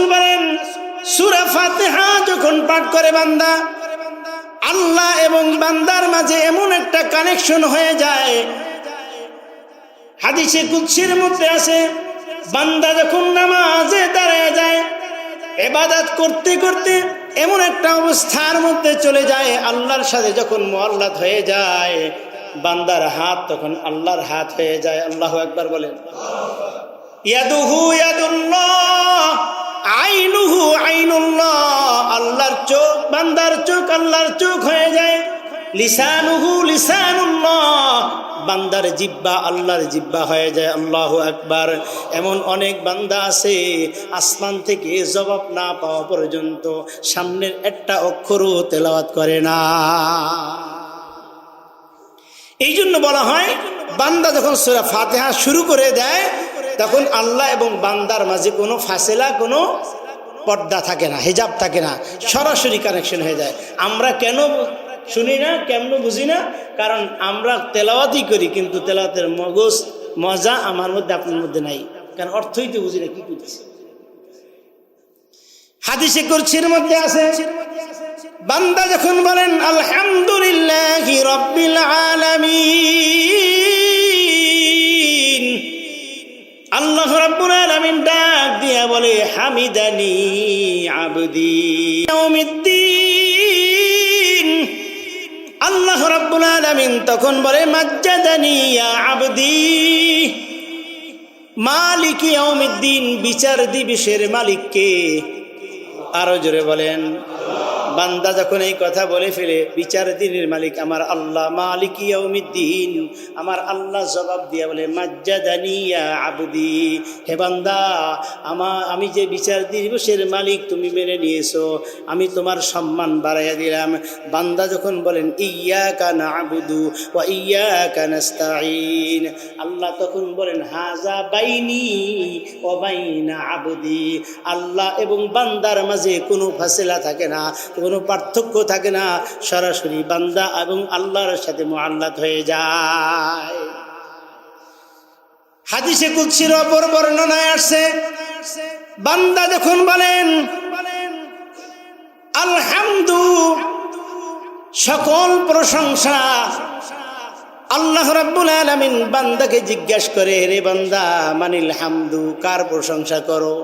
রাসূল বলেন, সূরা ফাতিহা যখন পাঠ করে বান্দা, আল্লাহ এবং বান্দার মাঝে এমন একটা কানেকশন হয়ে যায়। হাদিসে কুৎসির মধ্যে আছে, বান্দা যখন নামাজে দাঁড়ায় যায় এবাদাত করতে করতে এমন একটা অবস্থার মধ্যে চলে যায়, আল্লাহর সাথে যখন মোয়াল্লাত হয়ে যায়, বান্দার হাত তখন আল্লাহর হাত হয়ে যায়। আল্লাহ একবার বলেন। ইয়াদুহু ইয়াদুল্লাহ আইনুহু আইনুল্লাহ, আল্লাহর চোখ, বান্দার চোখ আল্লাহর চোখ হয়ে যায়। লিসানুহু লিসানুল্লাহ, বান্দার জিব্বা আল্লাহর জিব্বা হয়ে যায়, আল্লাহু আকবার। এমন অনেক বান্দা আছে, আসমান থেকে জবাব না পাওয়া পর্যন্ত সামনের একটা অক্ষরও তেলাওয়াত করে না। এই জন্য বলা হয়, বান্দা যখন সুরা ফাতেহা শুরু করে দেয় তখন আল্লাহ এবং বান্দার মাঝে কোনো ফাসেলা, কোনো পর্দা থাকে না, হিজাব থাকে না, সরাসরি কানেকশন হয়ে যায়। আমরা কেন শুনি না, কেমন বুঝি না? কারণ আমরা তেলাওয়াতই করি, কিন্তু তেলাওয়াতের মগজ, মজা আমার মধ্যে, আপনার মধ্যে নাই। কারণ অর্থই তো বুঝি না, কি করছি? হাদিসে কুরসির মধ্যে আছে, বান্দা যখন বলেন, আলহামদুলিল্লাহ রব্বিল আলামিন আল্লাহ রাব্বুল আলামিন ডাক দিয়া বলে, হামিদানি আবদি ইয়াউমিদ্দিন। আল্লাহ রাব্বুল আলামিন তখন বলে, মাজ্জাদানি ইয়া আবদি। মালিক ইয়াউমিদ্দিন বিচার দিবসের মালিককে আরও জোরে বলেন বান্দা যখন এই কথা বলে ফেলে বিচার দিনের মালিক আমার আল্লাহ মালিক ইয়াউমিদ্দিন। আমার আল্লাহ জবাব দিয়া বলে মাজ্জাদানিয়া আবদি। হে বান্দা, আমা, আমি যে বিচার দিবসের মালিক তুমি মেনে নিয়েছো, আমি তোমার সম্মান বাড়াইয়া দিলাম। বান্দা যখন বলেন ইয়া কানা আবুদু ও ইয়া কানাস্তাইন আল্লাহ তখন বলেন হাজা বাইনি ও বাইনা আবদি। আল্লাহ এবং বান্দার মাঝে কোনো ফাসেলা থাকে না পার্থক্য থাকে না। সরাসরি বান্দা এবং আল্লাহর সাথে মোহাল্লাত হয়ে যায়। হাদিসে কুৎসির অপর বর্ণনায় আসছে, বান্দা যখন বলেন, আলহামদু, সকল প্রশংসা আল্লাহ রাব্বুল আলামিন বান্দাকে জিজ্ঞাসা করে রে বান্দা, মানিল হামদু, কার প্রশংসা করো?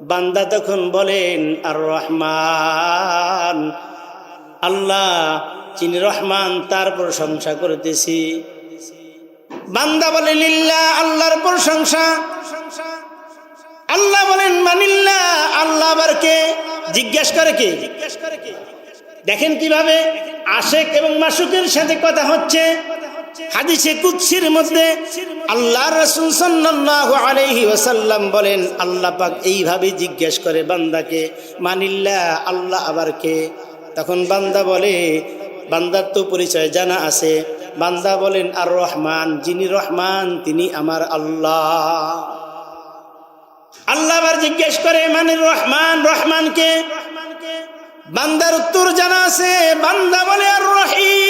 বান্দা তখন বলেন আর রহমান আল্লাহ যিনি রহমান, তার প্রশংসা করতেছি। বান্দা বলে লিল্লা আল্লাহর প্রশংসা। আল্লাহ বলেন মানিল্লা আল্লাহ আবার কে? জিজ্ঞাসা করে কে? দেখেন কীভাবে আশেক এবং মাসুকের সাথে কথা হচ্ছে। হাদিসে কুৎসির মধ্যে আল্লাহ রসুল সাল্লাল্লাহু আলাইহি ওয়াসাল্লাম বলেন, আল্লাহ পাক এইভাবে জিজ্ঞেস করে বান্দাকে, মানিল্লা, আল্লাহ আবার কে? তখন বান্দা বলে, বান্দার তো পরিচয় জানা আছে। বান্দা বলেন, আর রহমান, যিনি রহমান, তিনি আমার আল্লাহ। আল্লাহ আবার জিজ্ঞেস করে মানে রহমান রহমানকে বান্দার উত্তর জানা আছে। বান্দা বলে, আর রহিম।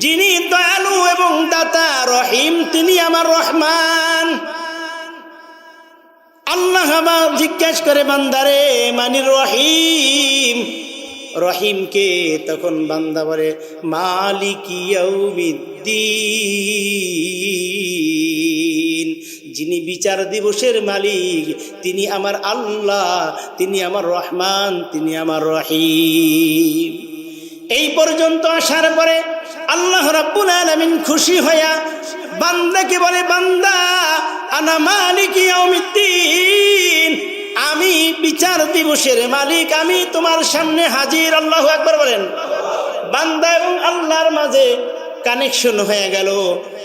যিনি দয়ালু এবং দাতা, রহিম, তিনি আমার রহমান। আল্লাহ আবার জিজ্ঞেস করে, বান্দারে মানি রহিম? রহিমকে তখন বান্দা বলে, মালিক যিনি বিচার দিবসের মালিক, তিনি আমার আল্লাহ, তিনি আমার রহমান, তিনি আমার রহিম। এই পর্যন্ত আসার পরে আল্লাহ রাব্বুল আলামিন খুশি হইয়া বান্দাকে বলে, বান্দা, আনা মালিক ইয়াউমিদ্দিন। আমি বিচার দিবসের মালিক, আমি তোমার সামনে হাজির। আল্লাহু আকবার বলেন। বান্দা এবং আল্লাহর মাঝে কানেকশন হয়ে গেল।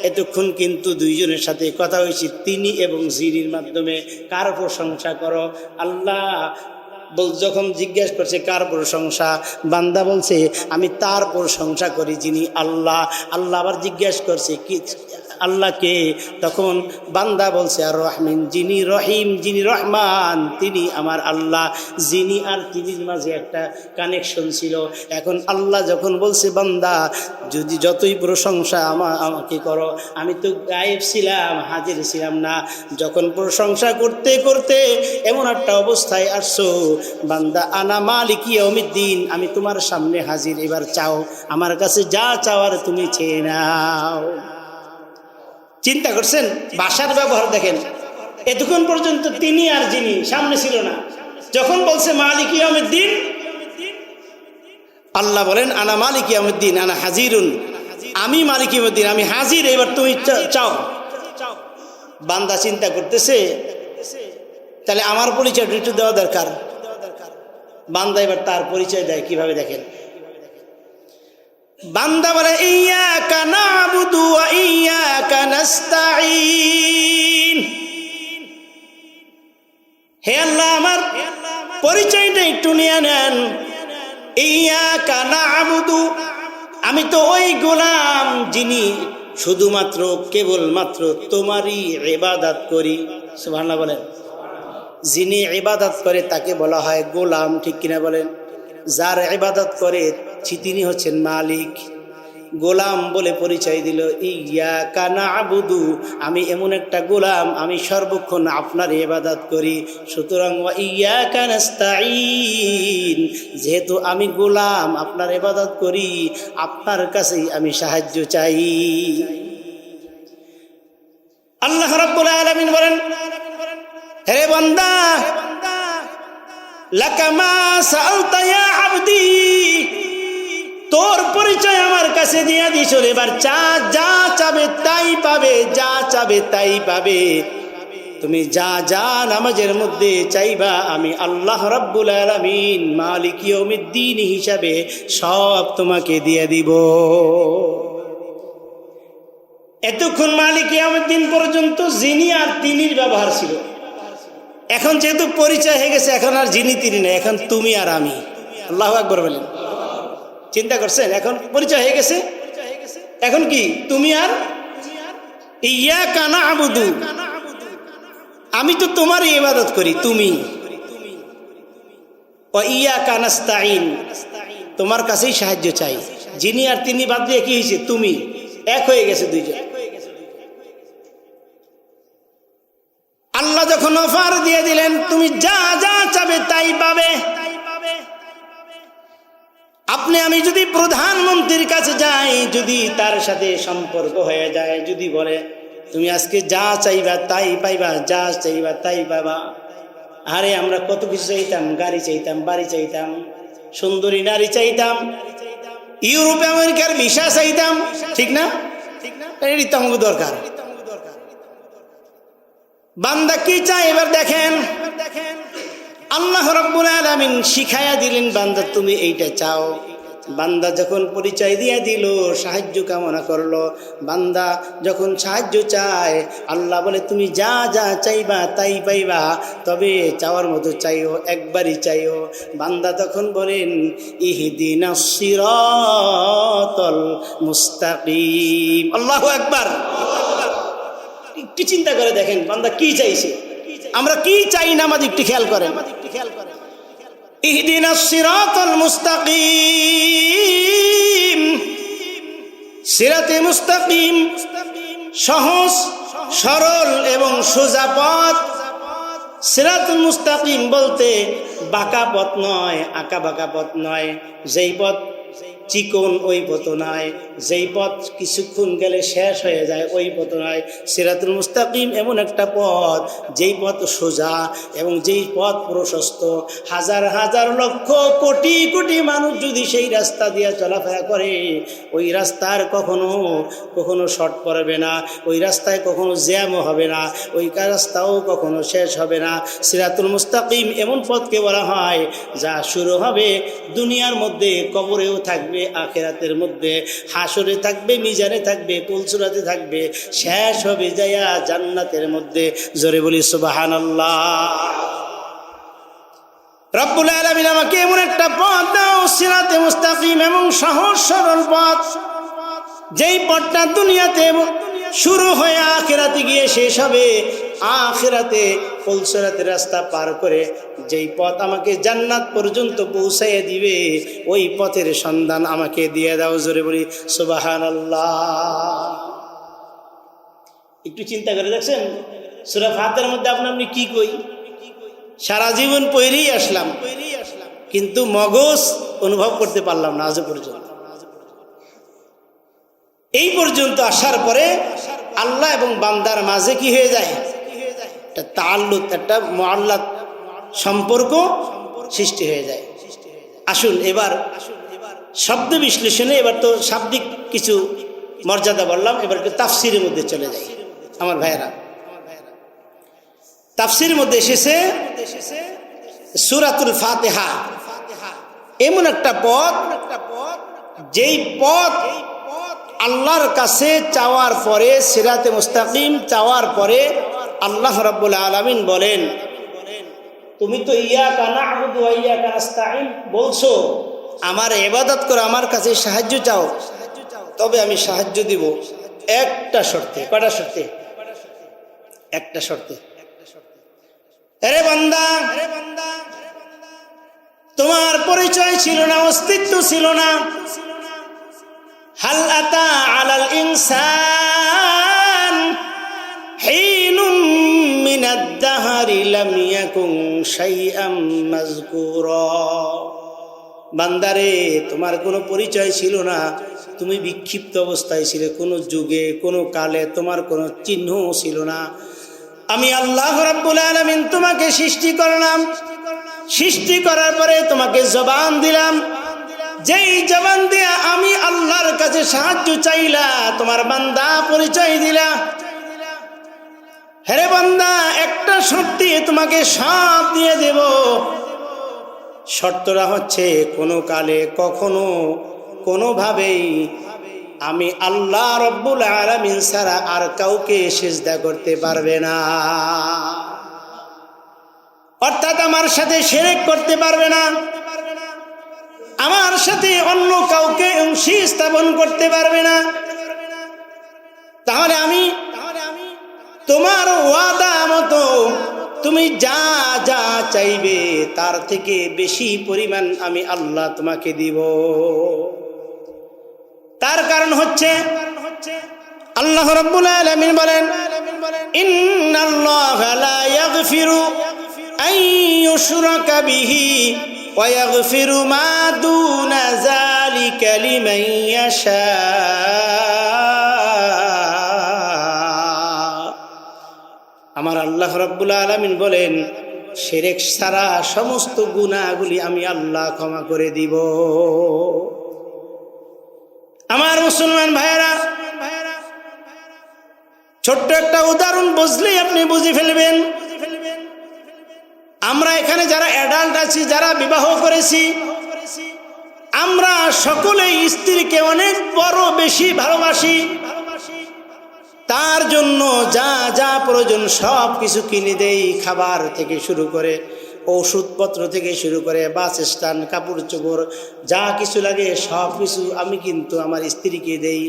এতক্ষণ কিন্তু দুইজনের সাথে কথা হয়েছে। তিনি এবং জিরির মাধ্যমে কার প্রশংসা করো? আল্লাহ যখন জিজ্ঞেস করছে, কার প্রশংসা? বান্দা বলছে, আমি তার প্রশংসা করি যিনি আল্লাহ। আল্লাহ আবার জিজ্ঞেস করছে, কি আল্লাহকে, তখন বান্দা বলছে, আর রহমিন, যিনি রহিম, যিনি রহমান, তিনি আমার আল্লাহ। যিনি আর তিনির মাঝে একটা কানেকশন ছিল। এখন আল্লাহ যখন বলছে, বান্দা, যদি যতই প্রশংসা আমা, আমাকে করো, আমি তো গায়েব ছিলাম, হাজির ছিলাম না। যখন প্রশংসা করতে করতে এমন একটা অবস্থায় আসছো, বান্দা, আনা মালিকি অমিদ্দিন আমি তোমার সামনে হাজির, এবার চাও। আমার কাছে যা চাওয়ার তুমি চেয়ে নাও। চিন্তা করছেন, ভাষার ব্যবহার দেখেন। এতক্ষণ পর্যন্ত তিনি আর যিনি, সামনে ছিল না। যখন বলছে, মালিক দিন আল্লাহ বলেন, আনা মালিক দিন আনা হাজিরুন। আমি মালিক দিন আমি হাজির, এবার তুমি চাও। বান্দা চিন্তা করতেছে, তাহলে আমার পরিচয় একটু দেওয়া দরকার। বান্দা এবার তার পরিচয় দেয়, কীভাবে দেখেন। বান্দা বলে ইয়া কানা বুধু ইয়া কানাস্তাইন হে আল্লাহ, আমার পরিচয়টা একটু নিয়ে নেন। ইয়া কানা আবুদু আমি তো ওই গোলাম যিনি শুধুমাত্র কেবলমাত্র তোমারই এবাদাত করি। সুবহানাল্লাহ বলেন। যিনি ইবাদত করে তাকে বলা হয় গোলাম, ঠিক কিনা বলেন? যার ইবাদত করে ছি- তিনি হচ্ছেন মালিক। গোলাম বলে পরিচয় দিল ইয়া কানা আবুদু আমি এমন একটা গোলাম, আমি সর্বক্ষণ আপনার ইবাদত করি। সুতরাং ইয়া কানাস্তাইন যেহেতু আমি গোলাম, আপনার ইবাদত করি, আপনার কাছেই আমি সাহায্য চাই। আল্লাহ রাব্বুল আলামিন বলেন, হে বান্দা লাকামা সালতা ইয়া আবদি তোর পরিচয় আমার কাছে দিয়া দিছ এবার চা যা চাবে তাই পাবে, যা চাবে তাই পাবে। তুমি যা যা নামাজের মধ্যে চাইবা, আমি আল্লাহ রাব্বুল আলামিন মালিক ইয়াউমিদ্দিন হিসাবে সব তোমাকে দিয়ে দিব। এতক্ষণ মালিক ইয়াউমিদ্দিন পর্যন্ত যিনি আর তিনির ব্যবহার ছিল। এখন যেহেতু পরিচয় হয়ে গেছে, এখন আর যিনি তিনি না এখন তুমি আর আমি। আল্লাহ আকবর বলেন। চিন্তা করছেন? এখন পরিচয় হয়ে গেছে? এখন কি? তুমি আর? ইয়া কানা আবুদু আমি তো তোমারই ইবাদত করি, তুমি। ইয়া কানাস্তাইন তোমার কাছেই সাহায্য চাই। যিনি আর তিনি বাদ দিয়ে কি হয়েছে? তুমি। এক হয়ে গেছে দুইজন। আল্লাহ যখন অফার দিয়ে দিলেন, তুমি যা যা চাবে তাই পাবে। আপনি, আমি যদি প্রধানমন্ত্রীর কাছে যাই, যদি তার সাথে সম্পর্ক হয়ে যায়, যদি বলে, তুমি আজকে যা চাইবা তাই পাইবা, যা চাইবা তাই পাবা আরে, আমরা কত কিছু চাইতাম, গাড়ি চাইতাম, বাড়ি চাইতাম, সুন্দরী নারী চাইতাম, ইউরোপ, আমেরিকার ভিসা চাইতাম, ঠিক না? এটি দরকার। বান্দা কি চাই এবার দেখেন দেখেন। আল্লাহ রব্বুল আলামিন শিখায়া দিলেন, বান্দা, তুমি এইটা চাও। বান্দা যখন পরিচয় দিয়ে দিল, সাহায্য কামনা করল, বান্দা যখন সাহায্য চায়, আল্লাহ বলে, তুমি যা যা চাইবা, তাই পাইবা, তবে চাওয়ার মতো চাইও, একবারই চাইও। বান্দা তখন বলেন ইহদিনা মুস্তাকিম। আল্লাহু আকবার। একটু চিন্তা করে দেখেন, বান্দা কি চাইছে? আমরা কি চাই না আমাদের একটু খেয়াল করেন। ইহদিনা সিরাতাল মুস্তাকিম। সিরাতে মুস্তাকিম। সহজ, সরল এবং সোজা পথ। সিরাতুল মুস্তাকিম বলতে বাঁকা পথ নয়, আঁকা বাঁকা পথ নয়। যেই পথ চিকন ওই পথ নয় যেই পথ কিছুক্ষণ গেলে শেষ হয়ে যায় ওই পথ নয় সিরাতুল মুস্তাকিম এমন একটা পথ, যেই পথ সোজা এবং যেই পথ প্রশস্ত। হাজার হাজার লক্ষ কোটি কোটি মানুষ যদি সেই রাস্তা দিয়ে চলাফেরা করে, ওই রাস্তার কখনো কখনো শর্ট পড়বে না, ওই রাস্তায় কখনো জ্যামও হবে না, ওই রাস্তাও কখনো শেষ হবে না। সিরাতুল মুস্তাকিম এমন পথকে বলা হয়, যা শুরু হবে দুনিয়ার মধ্যে কবরেও থাকবে আখেরাতের মধ্যে হাসরে থাকবে, মিজানে থাকবে পুলসুরাতে থাকবে, শেষ হবে যাইয়া জান্নাতের মধ্যে। জোরে বলি সুবাহান রব্বুল আলমিন আমাকে এমন একটা পথ দাও, সিরাতে মুস্তাকিম এবং সহজ সরল পথ। যেই পথটা দুনিয়াতে শুরু হয়ে আখেরাতে গিয়ে শেষ হবে আখেরাতে ফুলসরাতে রাস্তা পার করে যেই পথ আমাকে জান্নাত পর্যন্ত পৌঁছাইয়ে দিবে, ওই পথের সন্ধান আমাকে দিয়ে দাও জোরে বলি সুবাহান একটু চিন্তা করে দেখছেন, সুরা ফাতের মধ্যে আপনি আপনি কি কই? সারা জীবন পৈরেই আসলাম, কিন্তু মগজ অনুভব করতে পারলাম না আজ পর্যন্ত। এই পর্যন্ত আসার পরে আল্লাহ এবং বান্দার মাঝে কি হয়ে যায়? একটা তাল্লুত একটা মোয়াল্লাত সম্পর্ক সৃষ্টি হয়ে যায়। আসুন এবার শব্দ বিশ্লেষণে এবার তো শাব্দিক কিছু মর্যাদা বললাম, এবার একটু তাফসিরের মধ্যে চলে যাই। আমার ভাইয়েরা তাফসির মধ্যে এসেছে সুরাতুল ফাতেহা। এমন একটা পথ, যেই পথ আল্লাহর কাছে চাওয়ার পরে, সিরাতে মুস্তাকিম চাওয়ার পরে আল্লাহ রাব্বুল আলামিন বলেন, তুমি তো ইয়া কানা আবুদু ইয়া কানাস্তাইন বলছো, আমার ইবাদত করো, আমার কাছে সাহায্য চাও, তবে আমি সাহায্য দিব একটা শর্তে কটা শর্তে? একটা শর্তে। আরে বান্দা, তোমার পরিচয় ছিল না, অস্তিত্ব ছিল না। হাল বান্দারে, তোমার কোনো পরিচয় ছিল না। তুমি বিক্ষিপ্ত অবস্থায় ছিলে, কোনো যুগে, কোনো কালে, তোমার কোনো চিহ্ন ছিল না। আমি আল্লাহ রাব্বুল আলামিন তোমাকে সৃষ্টি করলাম। সৃষ্টি করার পরে তোমাকে জবান দিলাম। যেই জবান দিয়া আমি আল্লাহর কাছে সাহায্য চাইলা, তোমার বান্দা পরিচয় দিলা। হ্যারে বান্দা একটা শর্তে তোমাকে সাপ দিয়ে দেব। শর্তটা হচ্ছে কোনো কালে কখনো, কোনোভাবেই আমি আল্লাহ রব্বুল আলমিন ছাড়া আর কাউকে সেজদা করতে পারবে না। অর্থাৎ আমার সাথে সেরেক করতে পারবে না। আমার সাথে অন্য কাউকে অংশী স্থাপন করতে পারবে না। তাহলে আমি তোমার ওয়াদা মতো তুমি যা যা চাইবে তার থেকে বেশি পরিমাণ আমি আল্লাহ তোমাকে দিব। তার কারণ হচ্ছে, আল্লাহ রাব্বুল আলামিন বলেন, ইন্নাল্লাহা আল্লাহ রাব্বুল আলামিন বলেন, সেরেক সারা সমস্ত গুণাগুলি আমি আল্লাহ ক্ষমা করে দিব। আমার মুসলমান ভাইয়েরা, ছোট্ট একটা উদাহরণ বুঝলেই আপনি বুঝে ফেলবেন। আমরা এখানে যারা অ্যাডাল্ট আছি, যারা বিবাহ করেছি, আমরা সকলেই স্ত্রীকে অনেক বড় বেশি ভালোবাসি। তার জন্য যা যা প্রয়োজন সব কিছু কিনে দেই খাবার থেকে শুরু করে, ওষুধপত্র থেকে শুরু করে, বাস স্ট্যান্ড, কাপড় চোপড়, যা কিছু লাগে সব কিছু আমি কিন্তু আমার স্ত্রীকে দেই।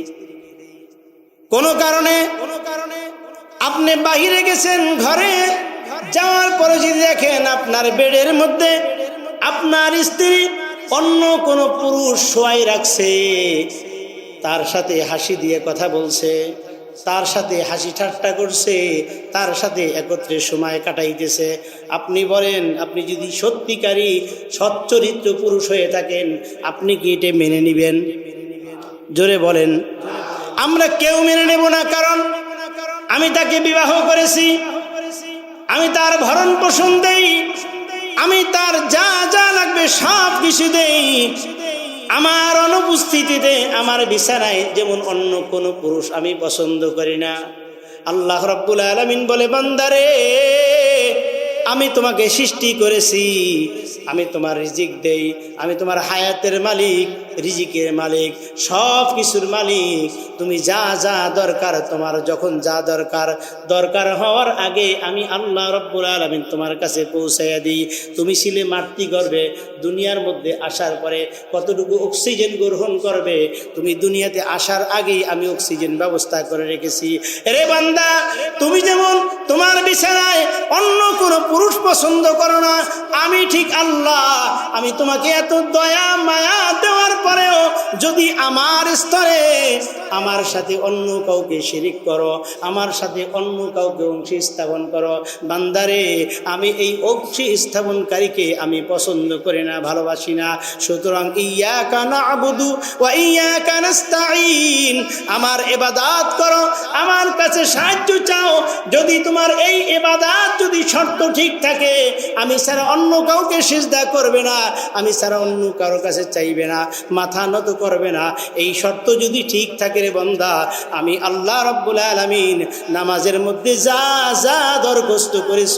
কোনো কারণে কোনো কারণে আপনি বাহিরে গেছেন ঘরে, যাওয়ার পরে যদি দেখেন আপনার বেডের মধ্যে আপনার স্ত্রী অন্য কোনো পুরুষ শোয়াই রাখছে, তার সাথে হাসি দিয়ে কথা বলছে। তার সাথে হাসি ঠাট্টা করছে, তার সাথে একত্রে সময় কাটাইতেছে। আপনি বলেন, আপনি যদি সত্যিকারী সচ্চরিত্র পুরুষ হয়ে থাকেন, আপনি কি এটা মেনে নিবেন? জোরে বলেন। আমরা কেউ মেনে নেব না, কারণ আমি তাকে বিবাহ করেছি, আমি তার ভরণ পোষণ দেই, আমি তার যা যা লাগবে সব কিছু দেই। আমার অনুপস্থিতিতে আমার বিছানায় যেমন অন্য কোনো পুরুষ আমি পছন্দ করি না। আল্লাহ রব্বুল আলমিন বলে, বান্দারে, আমি তোমাকে সৃষ্টি করেছি। আমি তোমার রিজিক দেই, আমি তোমার হায়াতের মালিক। রিজিকের মালিক, সব কিছুর মালিক। তুমি যা যা দরকার, তোমার যখন যা দরকার। দরকার হওয়ার আগে আমি আল্লাহ রব্বুল আলমিন তোমার কাছে পৌঁছাইয়া দিই। তুমি ছিলে মাতৃ গর্বে দুনিয়ার মধ্যে আসার পরে কতটুকু অক্সিজেন গ্রহণ করবে, তুমি দুনিয়াতে আসার আগেই আমি অক্সিজেন ব্যবস্থা করে রেখেছি। রে বান্দা, তুমি যেমন তোমার বিছানায় অন্য কোনো পুরুষ পছন্দ করো না, আমি ঠিক আল্লাহ, আমি তোমাকে এত দয়া, মায়া দেওয়ার পরেও যদি আমার স্তরে আমার সাথে অন্য কাউকে শিরিক করো, আমার সাথে অন্য কাউকে অংশী স্থাপন করো, বান্দারে, আমি এই অংশী স্থাপনকারীকে আমি পছন্দ করি না, ভালোবাসি না। সুতরাং ইয়া কানা আবুদু ও ইয়া কানাস্তাইন আমার এবাদাত করো। আমার কাছে সাহায্য চাও। যদি তোমার এই এবাদাত যদি শর্ত ঠিক থাকে, আমি ছাড়া অন্য কাউকে সিজদা করবে না, আমি ছাড়া অন্য কারও কাছে চাইবে না। মাথা নত করবে না। এই শর্ত যদি ঠিক থাকে রে বন্দা, আমি আল্লাহ রব্বুল আলমিন নামাজের মধ্যে যা যা দরখাস্ত করেছ,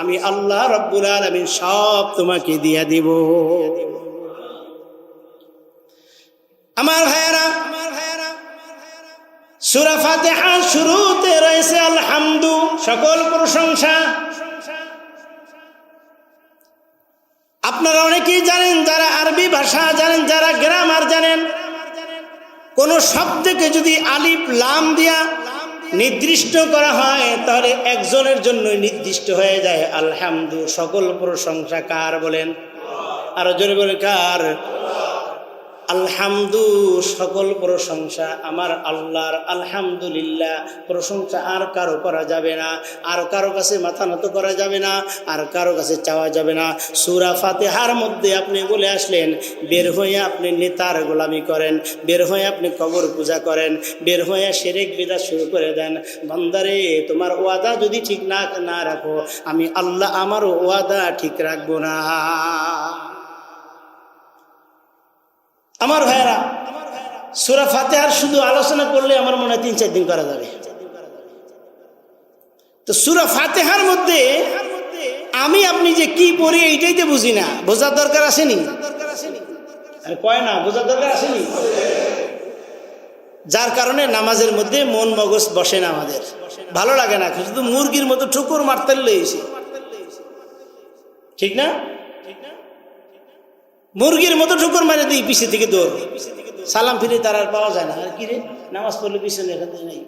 আমি আল্লাহ রব্বুল আলমিন সব তোমাকে দিয়া দিব। আমার ভাইয়েরা, সুরা ফাতেহা শুরুতে রয়েছে আলহামদু, সকল প্রশংসা। আপনারা অনেকেই জানেন, যারা আরবি ভাষা জানেন, যারা কোন শব্দকে যদি আলিফ, লাম দিয়া নির্দিষ্ট করা হয়, তাহলে একজনের জন্য নির্দিষ্ট হয়ে যায়। আলহামদু, সকল প্রশংসা কার বলেন। আর জোরে বলে কার? আলহামদু সকল প্রশংসা আমার আল্লাহর আলহামদুলিল্লাহ। প্রশংসা আর কারও করা যাবে না, আর কারও কাছে মাথা নত করা যাবে না, আর কারও কাছে চাওয়া যাবে না। সুরা ফাতেহার মধ্যে আপনি বলে আসলেন, বের হয়ে আপনি নেতার গোলামি করেন, বের হয়ে আপনি কবর পূজা করেন, বের হয়ে সেরেক বিদা শুরু করে দেন। বন্দারে, তোমার ওয়াদা যদি ঠিক না না রাখো, আমি আল্লাহ আমার ওয়াদা ঠিক রাখব না। আমার ভাইয়েরা, সুরা ফাতেহার শুধু আলোচনা করলে আমার মনে হয় তিন, চার দিন করা যাবে। তো সুরা ফাতেহার মধ্যে আমি, আপনি যে কি পড়ি এইটাই তো বুঝি না। বোঝার দরকার আসেনি? আরে কয় না, বোঝার দরকার আসেনি? যার কারণে নামাজের মধ্যে মন মগজ বসে না আমাদের। ভালো লাগে না, শুধু মুরগির মতো ঠুকুর মারতে লেগেছে ঠিক না? মুরগির মতো ঠুকুর মারে দিই পিছিয়ে থেকে দৌড়। সালাম ফিরে তার আর পাওয়া যায় না। আর কি রে? নামাজ পড়লে পিছনে নেই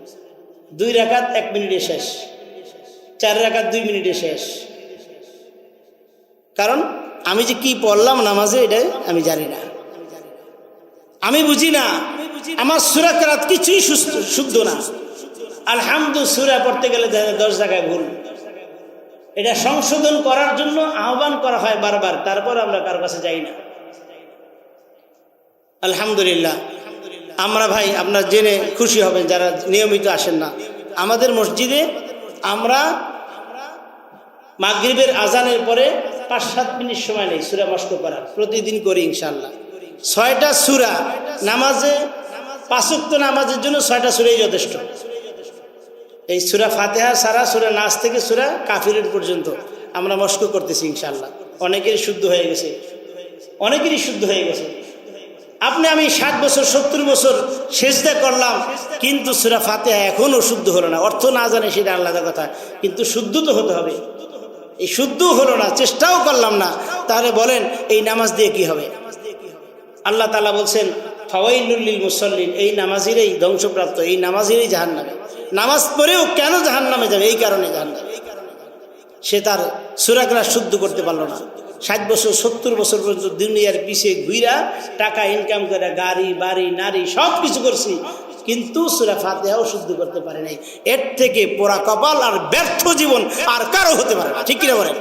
দুই রাকাত, এক মিনিটে শেষ। চার রাকাত, দুই মিনিটে শেষ। কারণ আমি যে কি পড়লাম নামাজে এটা আমি জানি না। আমি বুঝি না, আমার সুরা কেরাত কিছুই শুদ্ধ না। আলহামদু, সুরা পড়তে গেলে দশ জায়গায় ভুল। এটা সংশোধন করার জন্য আহ্বান করা হয় বারবার। তারপর আমরা কার কাছে যাই না। আলহামদুলিল্লাহ। আমরা ভাই, আপনার জেনে খুশি হবেন যারা নিয়মিত আসেন না। আমাদের মসজিদে আমরা মাগরিবের আজানের পরে পাঁচ সাত মিনিট সময় নেই সুরা মস্ক করার প্রতিদিন করি ইনশাল্লাহ ছয়টা সুরা নামাজে পাঁচক্ত নামাজের জন্য ছয়টা সুরাই যথেষ্ট। এই সুরা ফাতেহা সারা সুরা নাচ থেকে সুরা কাফিরের পর্যন্ত আমরা মস্ক করতেছি ইনশাল্লাহ অনেকেরই শুদ্ধ হয়ে গেছে। অনেকেরই শুদ্ধ হয়ে গেছে। আপনি আমি ষাট বছর, সত্তর বছর সেজদা করলাম, কিন্তু সুরা ফাতেহা এখনও শুদ্ধ হলো না। অর্থ না জানে সেটা আলাদা কথা, কিন্তু শুদ্ধ তো হতে হবে। এই শুদ্ধ হলো না, চেষ্টাও করলাম না। তাহলে বলেন, এই নামাজ দিয়ে কি হবে? আল্লাহ তালা বলছেন ফাওয়াইলুল্লিল মুসল্লিন এই নামাজিরই ধ্বংসপ্রাপ্ত, এই নামাজিরই জাহান নামে নামাজ পড়েও কেন জাহান নামে যাবে? এই কারণে জাহান নামে সে তার সুরাকরা শুদ্ধ করতে পারল না। ষাট বছর, সত্তর বছর পর্যন্ত দুনিয়ার পিছিয়ে ঘুরা টাকা ইনকাম করে গাড়ি, বাড়ি, নারী সব কিছু করছি। কিন্তু সুরা ফাতেহাও শুদ্ধ করতে পারে নাই। এর থেকে পোড়া কপাল আর ব্যর্থ জীবন আর কারও হতে পারে না। ঠিক কিনা বলেন?